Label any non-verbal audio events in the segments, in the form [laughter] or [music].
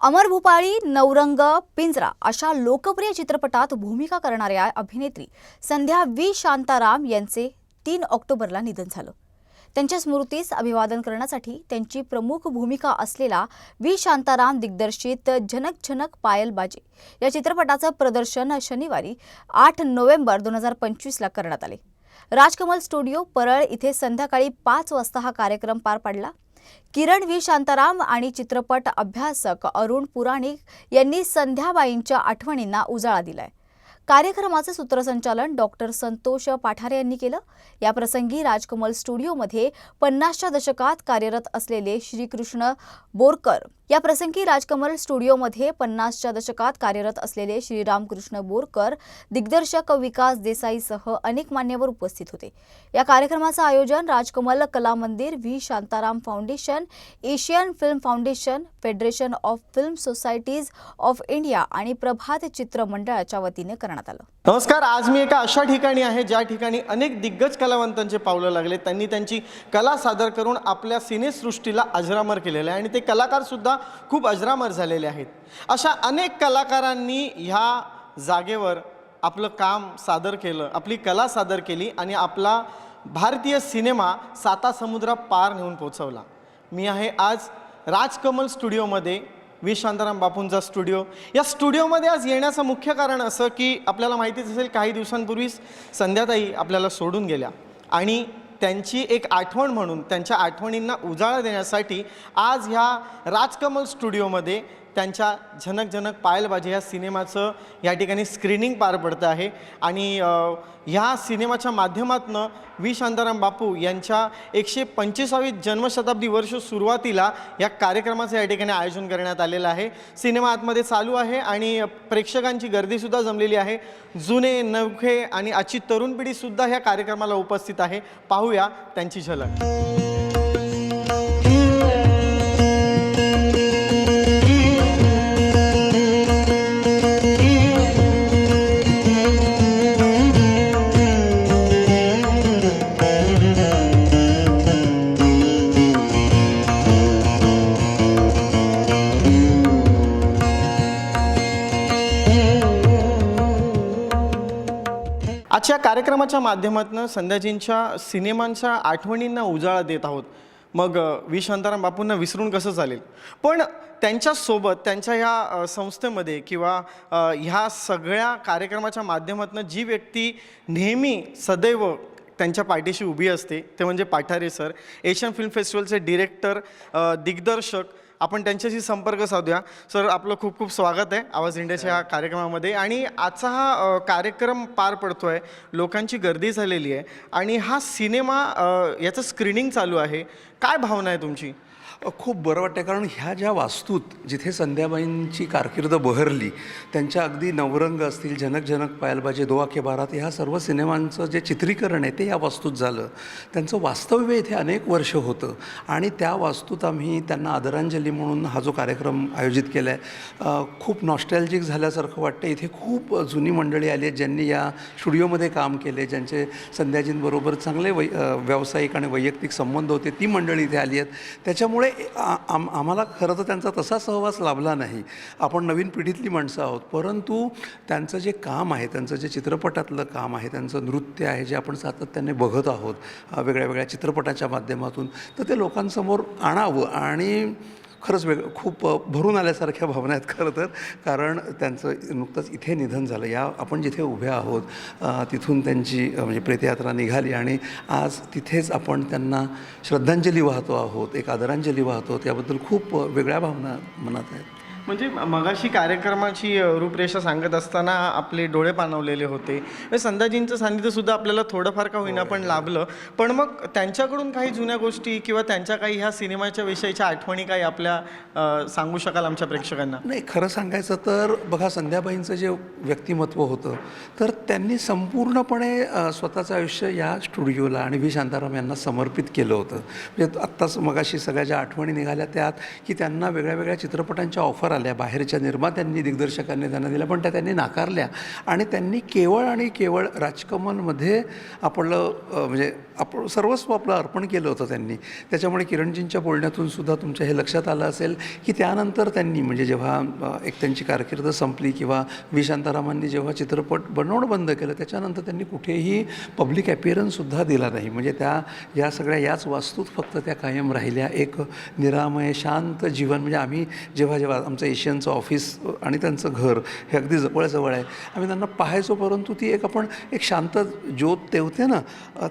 अमर भूपाळी नवरंग पिंजरा अशा लोकप्रिय चित्रपटात भूमिका करणाऱ्या अभिनेत्री संध्या व्ही. शांताराम यांचे तीन ऑक्टोबरला निधन झालं. त्यांच्या स्मृतीस अभिवादन करण्यासाठी त्यांची प्रमुख भूमिका असलेला व्ही. शांताराम दिग्दर्शित झनक झनक पायल बाजे या चित्रपटाचं प्रदर्शन शनिवारी आठ नोव्हेंबर दोन हजार पंचवीसला करण्यात आले. राजकमल स्टुडिओ परळ इथे संध्याकाळी पाच वाजता हा कार्यक्रम पार पडला. किरण व्ही. शांताराम आणि चित्रपट अभ्यासक अरुण पुराणिक यांनी संध्याबाईंच्या आठवणींना उजाळा दिलाय. कार्यक्रमाचे सूत्रसंचालन डॉक्टर संतोष पाठारे यांनी केलं. याप्रसंगी राजकमल स्टुडिओमध्ये पन्नासच्या दशकात कार्यरत असलेले श्रीकृष्ण बोरकर या प्रसंगी राजकमल स्टुडिओमध्ये पन्नासच्या दशकात कार्यरत असलेले श्रीरामकृष्ण बोरकर दिग्दर्शक विकास देसाईसह अनेक मान्यवर उपस्थित होते. या कार्यक्रमाचं आयोजन Rajkamal Kala Mandir V. Shantaram foundation Asian film foundation federation of film societies of India आणि प्रभात चित्र मंडळाच्या वतीने करण्यात आलं. नमस्कार आज मी एका अशा ठिकाणी आहे ज्या ठिकाणी अनेक दिग्गज कलावंतांचे पावलं लागले. त्यांनी त्यांची कला सादर करून आपल्या सिनेसृष्टीला अजरामर केलेलं आहे आणि ते कलाकारसुद्धा खूप अजरामर झालेले आहेत. अशा अनेक कलाकारांनी ह्या जागेवर आपलं काम सादर केलं आपली कला सादर केली आणि आपला भारतीय सिनेमा साता समुद्रा पार नेऊन पोचवला मी आहे आज राजकमल स्टुडिओमध्ये वी शांताराम बापूंचा स्टुडिओ. या स्टुडिओमध्ये आज येण्याचं मुख्य कारण असं की आपल्याला माहितीच असेल काही दिवसांपूर्वीच संध्याताई आपल्याला सोडून गेल्या. आणि त्यांची एक आठवण म्हणून त्यांच्या आठवणींना उजाळा देण्यासाठी आज ह्या राजकमल स्टुडिओमध्ये त्यांच्या झनक झनक पायलबाजी ह्या सिनेमाचं या ठिकाणी स्क्रीनिंग पार पडतं आहे. आणि ह्या सिनेमाच्या माध्यमातून व्ही. शांताराम बापू यांच्या एकशे पंचवीसावी जन्मशताब्दी वर्ष सुरुवातीला या कार्यक्रमाचं या ठिकाणी आयोजन करण्यात आलेलं आहे. सिनेमा आतमध्ये चालू आहे आणि प्रेक्षकांची गर्दीसुद्धा जमलेली आहे. जुने नवखे आणि आजची तरुण पिढीसुद्धा ह्या कार्यक्रमाला उपस्थित आहे. पाहूया त्यांची झलक. आजच्या कार्यक्रमाच्या माध्यमातून संध्याजींच्या सिनेमांच्या आठवणींना उजाळा देत आहोत. मग अ, शांताराम बापूंना विसरून कसं चालेल? पण त्यांच्यासोबत त्यांच्या ह्या संस्थेमध्ये किंवा ह्या सगळ्या कार्यक्रमाच्या माध्यमातून जी व्यक्ती नेहमी सदैव त्यांच्या पाठीशी उभी असते ते म्हणजे पाठारे सर. एशियन फिल्म फेस्टिवलचे डिरेक्टर दिग्दर्शक आपण त्यांच्याशी संपर्क साधूया. सर आपलं खूप खूप स्वागत आहे. आवाज इंडियाच्या या कार्यक्रमामध्ये. आणि आजचा हा कार्यक्रम पार पडतोय. लोकांची गर्दी झालेली आहे. आणि हा सिनेमा याचं स्क्रीनिंग चालू आहे. काय भावना आहे तुमची? खूप बरं वाटतं कारण ह्या ज्या वास्तूत जिथे संध्याबाईंची कारकीर्द बहरली त्यांच्या अगदी नवरंग असतील जनक जनक पायलबाजे दो के बारात ह्या सर्व सिनेमांचं जे चित्रीकरण आहे ते या वास्तूत झालं. त्यांचं वास्तव्य इथे अनेक वर्ष होतं. आणि त्या वास्तूत आम्ही त्यांना आदरांजली म्हणून हा जो कार्यक्रम आयोजित केला आहे खूप नॉस्टॅल्जिक झाल्यासारखं वाटतं इथे खूप जुनी मंडळी आली आहेत ज्यांनी या स्टुडिओमध्ये काम केले ज्यांचे संध्याजींबरोबर चांगले वै व्यावसायिक आणि वैयक्तिक संबंध होते ती मंडळी इथे आली आहेत. त्याच्यामुळे त्यामुळे आम आम्हाला खरं तर त्यांचा तसा सहवास लाभला नाही. आपण नवीन पिढीतली माणसं आहोत. परंतु त्यांचं जे काम आहे त्यांचं जे चित्रपटातलं काम आहे त्यांचं नृत्य आहे जे आपण सातत्याने बघत आहोत वेगळ्या वेगळ्या चित्रपटाच्या माध्यमातून तर ते लोकांसमोर आणावं. आणि खरंच वेग खूप भरून आल्यासारख्या भावना आहेत खरं तर. कारण त्यांचं नुकतंच इथे निधन झालं. या आपण जिथे उभे आहोत तिथून त्यांची म्हणजे प्रेतयात्रा निघाली आणि आज तिथेच आपण त्यांना श्रद्धांजली वाहतो आहोत एक आदरांजली वाहतो त्याबद्दल खूप वेगळ्या भावना मनात आहेत. म्हणजे मगाशी कार्यक्रमाची रूपरेषा सांगत असताना आपले डोळे पाणवलेले होते. म्हणजे संध्याजींचं सान्निध्य सुद्धा आपल्याला थोडंफार का होईना पण लाभलं. पण मग त्यांच्याकडून काही जुन्या गोष्टी किंवा त्यांच्या काही ह्या सिनेमाच्या विषयीच्या आठवणी काही आपल्या सांगू शकाल आमच्या प्रेक्षकांना? नाही खरं सांगायचं तर बघा संध्याबाईंचं जे व्यक्तिमत्व होतं तर त्यांनी संपूर्णपणे स्वतःचं आयुष्य या स्टुडिओला आणि व्ही. शांताराम यांना समर्पित केलं होतं. म्हणजे आत्ताच मगाशी सगळ्या ज्या आठवणी निघाल्या त्यात की त्यांना वेगळ्या वेगळ्या चित्रपटांच्या ऑफर आल्या. बाहेरच्या निर्मात्यांनी दिग्दर्शकांनी त्यांना दिल्या पण त्या त्यांनी नाकारल्या. आणि त्यांनी केवळ आणि केवळ राजकमलमध्ये आपलं म्हणजे आपण सर्वस्व आपलं अर्पण केलं होतं त्यांनी. त्याच्यामुळे किरणजींच्या बोलण्यातून सुद्धा तुमच्या हे लक्षात आलं असेल की त्यानंतर त्यांनी म्हणजे जेव्हा एक त्यांची कारकीर्द संपली किंवा व्ही. शांतारामांनी जेव्हा चित्रपट बनवणं बंद केलं. त्याच्यानंतर त्यांनी कुठेही पब्लिक अपिअरन्ससुद्धा दिला नाही. म्हणजे त्या या सगळ्या याच वास्तूत फक्त त्या कायम राहिल्या. एक निरामय शांत जीवन. म्हणजे आम्ही जेव्हा जेव्हा आमचं एशियनचं ऑफिस आणि त्यांचं घर हे अगदी जवळजवळ आहे. आम्ही त्यांना पाहायचो परंतु ती एक आपण एक शांत ज्योत तेवते ना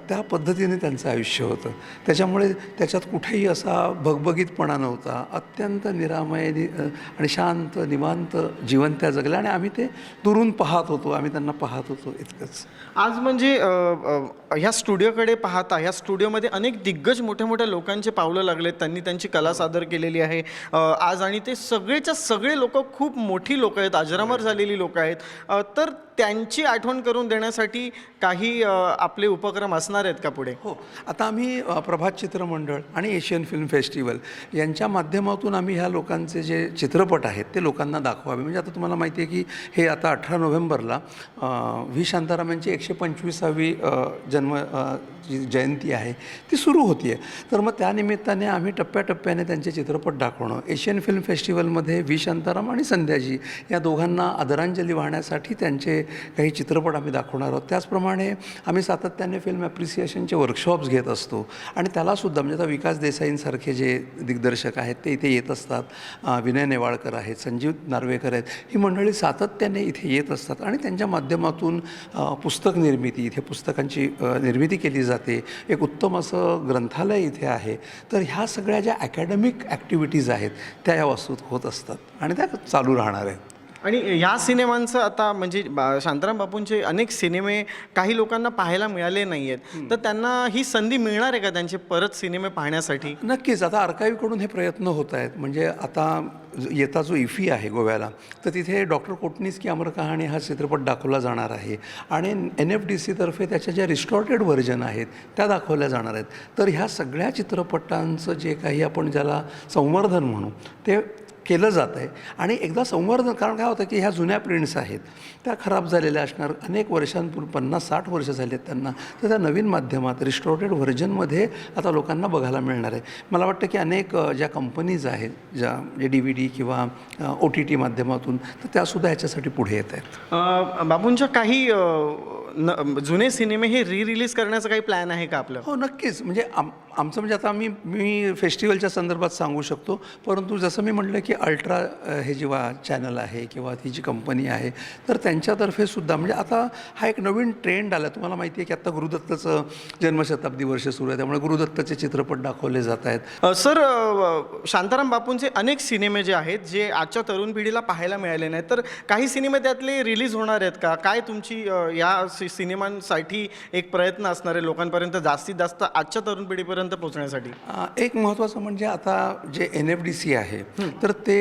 त्या पद्धतीने त्यांचं आयुष्य होतं. त्याच्यामुळे त्याच्यात कुठेही असा भगभगीतपणा नव्हता. अत्यंत निरामय नि आणि शांत निवांत जीवन त्या जगल्या. आणि आम्ही ते दुरून पाहत होतो. आम्ही त्यांना पाहत होतो. इतकंच. आज म्हणजे ह्या स्टुडिओकडे पाहता ह्या स्टुडिओमध्ये अनेक दिग्गज मोठ्या मोठ्या लोकांचे पावलं लागलेत. त्यांनी त्यांची कला सादर केलेली आहे. आज आणि ते सगळेच्या सगळे लोक खूप मोठी लोक आहेत. अजरामर झालेली लोक आहेत. तर त्यांची आठवण करून देण्यासाठी काही आपले उपक्रम असणार आहेत का पुढे? हो. आता आम्ही प्रभात चित्रमंडळ आणि एशियन फिल्म फेस्टिवल यांच्या माध्यमातून आम्ही ह्या लोकांचे जे चित्रपट आहेत ते लोकांना दाखवावे. म्हणजे आता तुम्हाला माहिती आहे की हे आता अठरा नोव्हेंबरला व्ही शांतारामांची एकशे पंचवीसावी जन्म जी जयंती आहे ती सुरू होती आहे तर मग त्यानिमित्ताने आम्ही टप्प्याटप्प्याने त्यांचे चित्रपट दाखवणं एशियन फिल्म फेस्टिवलमध्ये व्ही शांताराम आणि संध्याजी या दोघांना आदरांजली वाहण्यासाठी त्यांचे काही चित्रपट आम्ही दाखवणार आहोत. त्याचप्रमाणे आम्ही सातत्याने फिल्म ॲप्रिसिएशनचे वर्कशॉप्स घेत असतो आणि त्यालासुद्धा म्हणजे आता विकास देसाईंसारखे जे दिग्दर्शक आहेत ते इथे येत असतात. विनय नेवाळकर आहेत संजीव नार्वेकर आहेत ही मंडळी सातत्याने इथे येत असतात आणि त्यांच्या माध्यमातून पुस्तक निर्मिती इथे पुस्तकांची निर्मिती केली जाते. एक उत्तम असं ग्रंथालय इथे आहे. तर ह्या सगळ्या ज्या अकॅडमिक ॲक्टिव्हिटीज आहेत त्या या वास्तूत होत असतात आणि त्या चालू राहणार आहेत. आणि ह्या सिनेमांचं आता म्हणजे बा- शांताराम बापूंचे अनेक सिनेमे काही लोकांना पाहायला मिळाले नाही आहेत तर त्यांना ही संधी मिळणार आहे का त्यांचे परत सिनेमे पाहण्यासाठी? नक्कीच. आता आर्काईव्हकडून हे प्रयत्न होत आहेत. म्हणजे आता ज- येता जो इफी आहे गोव्याला तर तिथे डॉक्टर कोटनीस की अमर कहाणी हा चित्रपट दाखवला जाणार आहे. आणि एन एफ डी सीतर्फे त्याच्या ज्या रिस्टॉर्टेड व्हर्जन आहेत त्या दाखवल्या जाणार आहेत. तर ह्या सगळ्या चित्रपटांचं जे काही आपण ज्याला संवर्धन म्हणू ते केलं जात आहे. आणि एकदा संवर्धन कारण काय होतं की ह्या जुन्या प्रिंट्स आहेत त्या खराब झालेल्या असणार अनेक वर्षांपूर्वी पन्नास साठ वर्ष झाली आहेत त्यांना तर त्या नवीन माध्यमात रिस्टोरेटेड व्हर्जनमध्ये आता लोकांना बघायला मिळणार आहे. मला वाटतं की अनेक ज्या कंपनीज आहेत ज्या जे डी व्ही डी किंवा ओ टी टी माध्यमातून तर त्यासुद्धा ह्याच्यासाठी पुढे येत आहेत. बाबूंच्या काही न- जुने सिनेमे हे री रिलीज करण्याचा काही प्लॅन आहे का आपलं? हो नक्कीच. म्हणजे आम आमचं म्हणजे आता आम्ही मी फेस्टिवलच्या संदर्भात सांगू शकतो. परंतु जसं मी म्हटलं की अल्ट्रा हे जेव्हा चॅनल आहे किंवा ती जी कंपनी आहे तर त्यांच्यातर्फे सुद्धा म्हणजे आता हा एक नवीन ट्रेंड आला. तुम्हाला माहिती आहे की आता गुरुदत्तचं जन्मशताब्दी वर्ष सुरू आहे. त्यामुळे गुरुदत्तचे चित्रपट दाखवले जात आहेत. सर शांताराम बापूंचे अनेक सिनेमे जे आहेत जे आजच्या तरुण पिढीला पाहायला मिळाले नाहीत. तर काही सिनेमे त्यातले रिलीज होणार आहेत का? काय तुमची या सि- सिनेमांसाठी एक प्रयत्न असणार लोकांपर्यंत जास्तीत जास्त आजच्या तरुण पिढीपर्यंत पोहोचण्यासाठी? एक महत्त्वाचं म्हणजे आता जे एन एफ डी सी आहे तर ते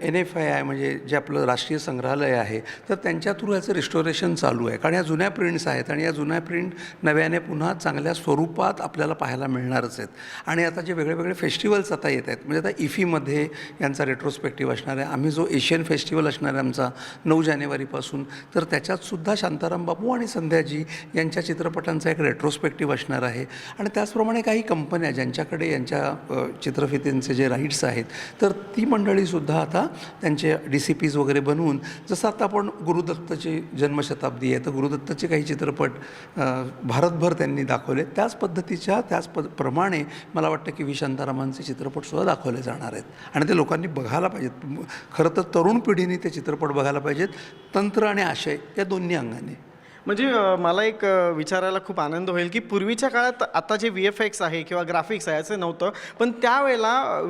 एन एफ आय आहे म्हणजे जे आपलं राष्ट्रीय संग्रहालय आहे तर त्यांच्या थ्रू याचं रिस्टोरेशन चालू आहे. कारण या जुन्या प्रिंट्स आहेत आणि या जुन्या प्रिंट नव्याने पुन्हा चांगल्या स्वरूपात आपल्याला पाहायला मिळणारच आहेत. आणि आता जे वेगळे वेगळे फेस्टिवल्स आता येत आहेत म्हणजे आता इफीमध्ये यांचा रेट्रोस्पेक्टिव्ह असणार आहे आम्ही जो एशियन फेस्टिवल असणार आहे आमचा नऊ जानेवारीपासून तर त्याच्यातसुद्धा शांताराम बाबू आणि संध्याजी यांच्या चित्रपटांचा एक रेट्रोस्पेक्टिव्ह असणार आहे. आणि त्याचप्रमाणे काही कंपन्या ज्यांच्याकडे यांच्या चित्रफितींचे जे राईट्स आहेत तर ती मंडळीसुद्धा आता त्यांचे डी सी पीज वगैरे बनवून जसं आता आपण गुरुदत्तची जन्मशताब्दी आहे तर गुरुदत्तचे काही चित्रपट भारतभर त्यांनी दाखवले. त्याच पद्धतीच्या त्याच पद प्रमाणे मला वाटतं की व्ही शांतारामांचे चित्रपटसुद्धा दाखवले जाणार आहेत. आणि ते लोकांनी बघायला पाहिजेत. खरं तर तरुण पिढीने ते चित्रपट बघायला पाहिजेत. तंत्र आणि आशय या दोन्ही अंगाने. म्हणजे मला एक विचारायला खूप आनंद होईल की पूर्वीच्या काळात आता जे व्ही एफ एक्स आहे किंवा ग्राफिक्स आहे असं नव्हतं. पण त्यावेळेला अ,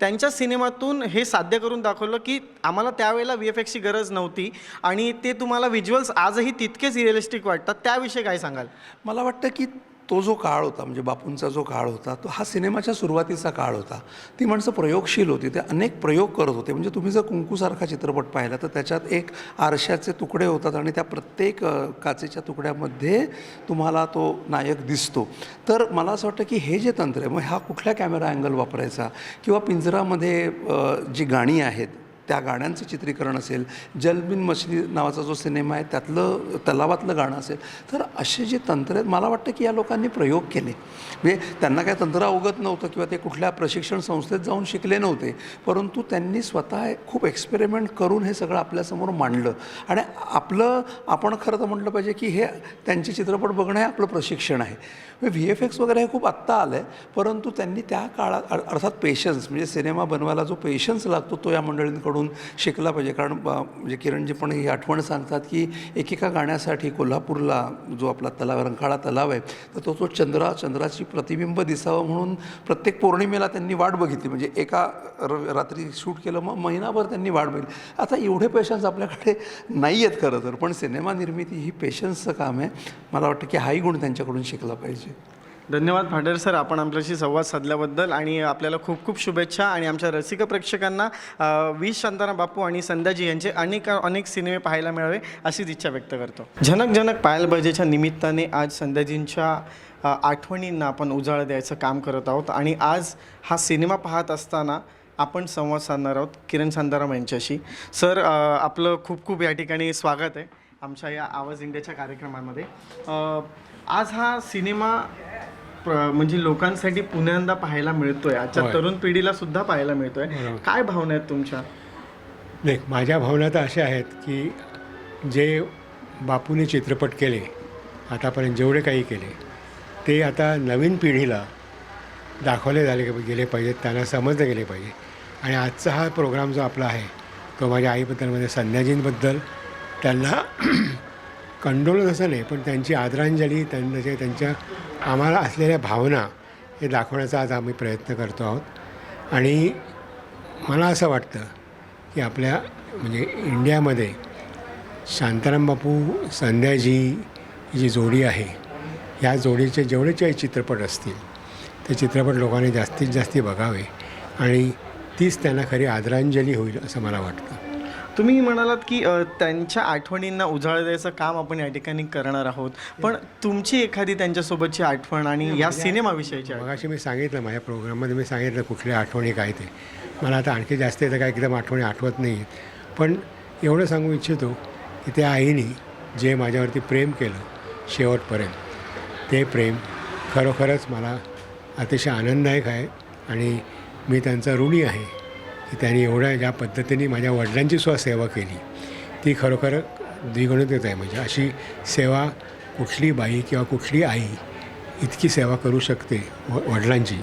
त्यांच्या सिनेमातून हे साध्य करून दाखवलं की आम्हाला त्यावेळेला व्ही एफ एक्सची गरज नव्हती आणि ते तुम्हाला व्हिज्युअल्स आजही तितकेच रिअलिस्टिक वाटतात. त्याविषयी काय सांगाल? मला वाटतं की तो जो काळ होता म्हणजे बापूंचा जो काळ होता तो हा सिनेमाच्या सुरुवातीचा काळ होता. ती माणसं प्रयोगशील होती ते अनेक प्रयोग करत होते. म्हणजे तुम्ही जर कुंकूसारखा चित्रपट पाहिला तर त्याच्यात एक आरशाचे तुकडे होतात आणि त्या प्रत्येक काचेच्या तुकड्यामध्ये तुम्हाला तो नायक दिसतो. तर मला असं वाटतं की हे जे तंत्र आहे मग हा कुठल्या कॅमेरा अँगल वापरायचा? किंवा पिंजरामध्ये जी गाणी आहेत त्या गाण्यांचं चित्रीकरण असेल जलबिन मछली नावाचा जो सिनेमा आहे त्यातलं तलावातलं गाणं असेल तर असे जे तंत्र आहेत मला वाटतं की या लोकांनी प्रयोग केले. म्हणजे त्यांना काय तंत्र अवगत नव्हतं किंवा ते कुठल्या प्रशिक्षण संस्थेत जाऊन शिकले नव्हते परंतु त्यांनी स्वतः खूप एक्सपेरिमेंट करून हे सगळं आपल्यासमोर मांडलं. आणि आपलं आपण खरं तर म्हटलं पाहिजे की हे त्यांचे चित्रपट बघणं हे आपलं प्रशिक्षण आहे. व्ही एफ एक्स वगैरे हे खूप आत्ता आलं आहे परंतु त्यांनी त्या काळात अर्थात पेशन्स म्हणजे सिनेमा बनवायला जो पेशन्स लागतो तो या मंडळींकडून शिकला पाहिजे. कारण म्हणजे किरणजी पण ही आठवण सांगतात की एकेका गाण्यासाठी कोल्हापूरला जो आपला तलाव रंकाळा तलाव आहे तर तो तो चंद्रा चंद्राची प्रतिबिंब दिसावं म्हणून प्रत्येक पौर्णिमेला त्यांनी वाट बघितली. म्हणजे एका र रात्री शूट केलं मग महिनाभर त्यांनी वाट बघितली. आता एवढे पेशन्स आपल्याकडे नाही आहेत खरं तर. पण सिनेमा निर्मिती ही पेशन्सचं काम आहे. मला वाटतं की हाही गुण त्यांच्याकडून शिकला पाहिजे. धन्यवाद भाडेर सर आपण आमच्याशी संवाद साधल्याबद्दल आणि आपल्याला खूप खूप शुभेच्छा आणि आमच्या रसिक प्रेक्षकांना वी शांताराम बापू आणि संध्याजी यांचे अनेक अनेक सिनेमे पाहायला मिळावे अशीच इच्छा व्यक्त करतो. जनक जनक पायल बजेच्या निमित्ताने आज संध्याजींच्या आठवणींना आपण उजाळा द्यायचं काम करत आहोत आणि आज हा सिनेमा पाहत असताना आपण संवाद साधणार आहोत किरण शांताराम यांच्याशी. सर आपलं खूप खूप या ठिकाणी स्वागत आहे आमच्या या आवाज इंडियाच्या कार्यक्रमामध्ये. आज हा सिनेमा प्र- म्हणजे लोकांसाठी पुन्यांदा पाहायला मिळतोय आजच्या. तरुण पिढीला सुद्धा पाहायला मिळतोय. काय भावना आहेत तुमच्या नाही माझ्या भावना तर अशा आहेत की जे बापूने चित्रपट केले आतापर्यंत जेवढे काही केले ते आता नवीन पिढीला दाखवले झाले गेले पाहिजेत त्यांना समजले गेले पाहिजे आणि आजचा हा प्रोग्राम जो आपला आहे तो माझ्या आईबद्दल म्हणजे संध्याजींबद्दल त्यांना [clears throat] कंडोलच असं नाही पण त्यांची आदरांजली त्यांना जे त्यांच्या आम्हाला असलेल्या भावना हे दाखवण्याचा आज आम्ही प्रयत्न करतो आहोत. आणि मला असं वाटतं की आपल्या म्हणजे इंडियामध्ये शांताराम बापू संध्याजी जी जोडी आहे ह्या जोडीचे जेवढे काही चित्रपट असतील ते चित्रपट लोकांनी जास्तीत जास्त बघावे आणि तीच त्यांना खरी आदरांजली होईल असं मला वाटतं. तुम्ही म्हणालात की त्यांच्या आठवणींना उजाळ द्यायचं काम आपण या ठिकाणी करणार आहोत. पण तुमची एखादी त्यांच्यासोबतची आठवण आणि या सिनेमाविषयीची मगाशी मी सांगितलं माझ्या प्रोग्राममध्ये मी सांगितलं कुठल्या आठवणी काय ते. मला आता आणखी जास्त येतं काय एकदम आठवणी आठवत नाही आहेत पण एवढं सांगू इच्छितो की त्या आईने जे माझ्यावरती प्रेम केलं शेवटपर्यंत ते प्रेम खरोखरच मला अतिशय आनंददायक आहे आणि मी त्यांचा ऋणी आहे. की त्यांनी एवढ्या ज्या पद्धतीने माझ्या वडिलांची सुद्धा सेवा केली ती खरोखर द्विगुणित आहे. म्हणजे अशी सेवा कुठली बाई किंवा कुठली आई इतकी सेवा करू शकते व वडिलांची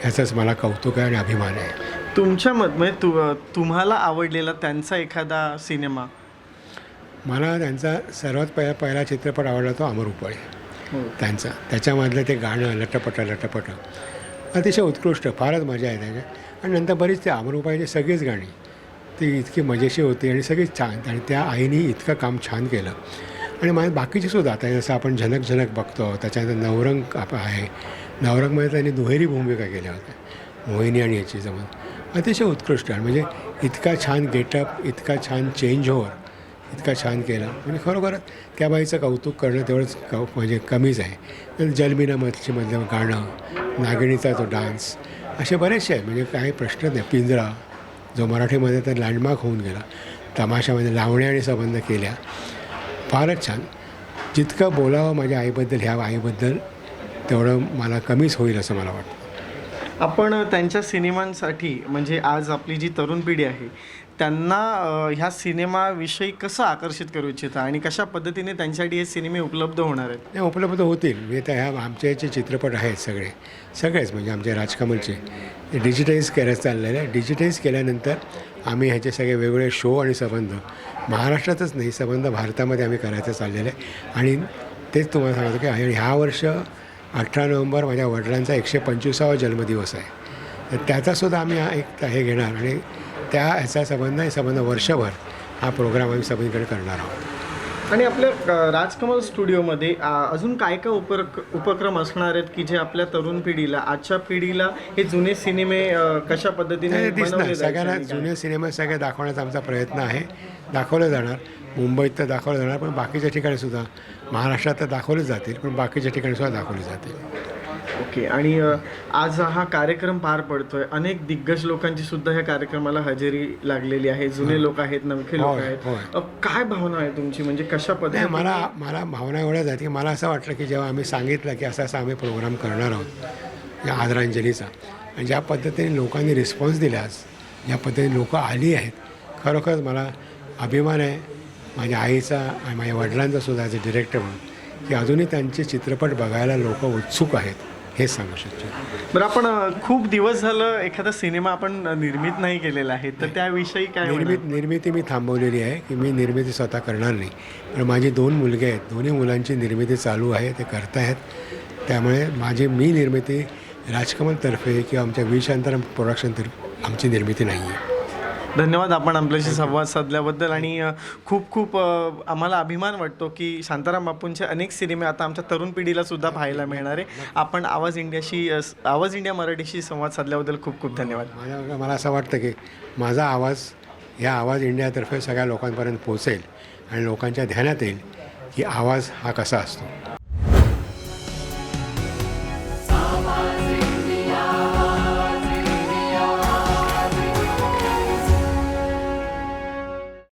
ह्याचंच मला कौतुक आहे आणि अभिमान आहे. तुमच्या मत म्हणजे तु तुम्हाला आवडलेला त्यांचा एखादा सिनेमा? मला त्यांचा सर्वात पहिला पहिला चित्रपट आवडला तो अमरुपळे हो. त्यांचा. त्याच्यामधलं ते गाणं लटपट लटपट. अतिशय उत्कृष्ट फारच मजा आहे त्याच्या आणि नंतर बरीच ते अमरुपाईची सगळीच गाणी ती इतकी मजेशीर होती आणि सगळीच छान आणि त्या आईने इतकं काम छान केलं. आणि माझ्या बाकीचे सुद्धा आता जसं आपण झनक झनक बघतो त्याच्यानंतर नवरंग आप आहे. नवरंगमध्ये त्यांनी दुहेरी भूमिका केल्या होत्या. मोहिनी आणि याची जमत अतिशय उत्कृष्ट आणि म्हणजे इतका छान गेटअप इतका छान चेंज ओव्हर इतका छान केला. म्हणजे खरोखर त्या बाईचं कौतुक करणं तेवढंच क म्हणजे कमीच आहे. तर जलबिना मच्छीमधलं गाणं नागिणीचा तो डान्स असे बरेचसे आहेत. म्हणजे काही प्रश्न नाही पिंजरा जो मराठीमध्ये तर लँडमार्क होऊन गेला. तमाशामध्ये लावण्या आणि संबंध केल्या. फारच छान. जितकं बोलावं माझ्या आईबद्दल ह्या आईबद्दल तेवढं मला कमीच होईल असं मला वाटतं. आपण त्यांच्या सिनेमांसाठी म्हणजे आज आपली जी तरुण पिढी आहे त्यांना ह्या सिनेमाविषयी कसं आकर्षित करू इच्छिता? आणि कशा पद्धतीने त्यांच्यासाठी हे सिनेमे उपलब्ध होणार आहेत? नाही उपलब्ध होतील. म्हणजे त्या ह्या आमचे जे चित्रपट आहेत सगळे. सगळेच म्हणजे आमचे राजकमलचे. ते डिजिटाईज करायचं चाललेलं आहे डिजिटाईज केल्यानंतर आम्ही ह्याचे सगळे वेगवेगळे शो आणि संबंध महाराष्ट्रातच नाही संबंध भारतामध्ये आम्ही करायचं चाललेलं आहे. आणि तेच तुम्हाला सांगतो की आणि ह्या वर्ष अठरा नोव्हेंबर माझ्या वडिलांचा एकशे पंचवीसावा जन्मदिवस आहे. तर त्याचासुद्धा आम्ही हा एक हे घेणार. आणि त्या ह्याचा संबंध हे संबंध वर्षभर हा प्रोग्राम आम्ही सगळीकडे करणार आहोत. आणि आपल्या अ, राजकमल स्टुडिओमध्ये अ, अजून काय काय उपक उपक्रम असणार आहेत की जे आपल्या तरुण पिढीला आजच्या पिढीला हे जुने सिनेमे अ, कशा पद्धतीने ते दिसणार. बनवले जायचे? सगळ्यांना आणि? जुने सिनेमे सगळे दाखवण्याचा आमचा प्रयत्न आहे. दाखवले जाणार. मुंबईत तर दाखवले जाणार पण बाकीच्या ठिकाणी सुद्धा महाराष्ट्रात तर दाखवले जातील पण बाकीच्या ठिकाणी सुद्धा दाखवले जातील. ओके आणि आज हा कार्यक्रम पार पडतोय. अनेक दिग्गज लोकांची सुद्धा ह्या कार्यक्रमाला हजेरी लागलेली आहे. जुने लोक आहेत नवखे लोक आहेत. काय भावना आहे तुमची? म्हणजे कशा नाही पद्धतीने? मला मला भावना एवढ्याच आहेत की मला असं वाटलं की जेव्हा आम्ही सांगितलं की असा असा आम्ही प्रोग्राम करणार आहोत या आदरांजलीचा आणि ज्या पद्धतीने लोकांनी रिस्पॉन्स दिला आज ज्या पद्धतीने लोकं आली आहेत खरोखरच मला अभिमान आहे. माझ्या आईचा आणि माझ्या वडिलांचा सुद्धा ॲज अ डिरेक्टर म्हणून की अजूनही त्यांचे चित्रपट बघायला लोक उत्सुक आहेत. हेच सांगू शकतो. बरं आपण खूप दिवस झालं एखादा सिनेमा आपण निर्मित नाही केलेला आहे तर त्याविषयी काय निर्मित? निर्मिती मी थांबवलेली आहे की मी निर्मिती स्वतः करणार नाही. पण माझी दोन मुलगे आहेत दोन्ही मुलांची निर्मिती चालू आहे ते करत आहेत त्यामुळे माझी मी निर्मिती राजकमलतर्फे किंवा आमच्या वी शांताराम प्रोडक्शनतर्फे आमची निर्मिती नाही आहे धन्यवाद आपण आपल्याशी संवाद साधल्याबद्दल. आणि खूप खूप आम्हाला अभिमान वाटतो की शांताराम बापूंचे अनेक सिनेमे आता आमच्या तरुण पिढीला सुद्धा पाहायला मिळणार आहे. आपण आवाज इंडियाशी आवाज इंडिया मराठीशी संवाद साधल्याबद्दल खूप खूप धन्यवाद. माझ्या मला असं वाटतं की माझा आवाज या आवाज इंडियातर्फे सगळ्या लोकांपर्यंत पोचेल आणि लोकांच्या ध्यानात येईल की आवाज हा कसा असतो.